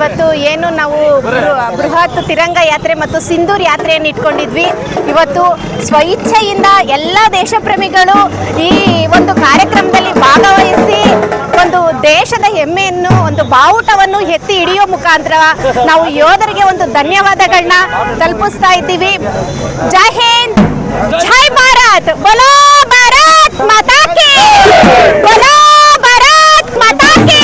ಇವತ್ತು ಏನು ನಾವು ಬೃಹತ್ ತಿರಂಗ ಯಾತ್ರೆ ಮತ್ತು ಸಿಂಧೂರ್ ಯಾತ್ರೆಯನ್ನು ಇಟ್ಕೊಂಡಿದ್ವಿ. ಇವತ್ತು ಸ್ವಇಚ್ಛೆಯಿಂದ ಎಲ್ಲ ದೇಶಪ್ರೇಮಿಗಳು ಈ ಒಂದು ಕಾರ್ಯಕ್ರಮದಲ್ಲಿ ಭಾಗವಹಿಸಿ ಒಂದು ದೇಶದ ಹೆಮ್ಮೆಯನ್ನು, ಒಂದು ಬಾವುಟವನ್ನು ಎತ್ತಿ ಹಿಡಿಯೋ ಮುಖಾಂತರ ನಾವು ಯೋಧರಿಗೆ ಒಂದು ಧನ್ಯವಾದಗಳನ್ನ ತಲುಪಿಸ್ತಾ ಇದ್ದೀವಿ. ಜೈ ಹಿಂದ್, ಜೈ ಭಾರತ್, ಬೋಲೋ ಭಾರತ್ ಮಾತಾ ಕಿ ಭಾರತ್ ಮಾತಾ ಕಿ.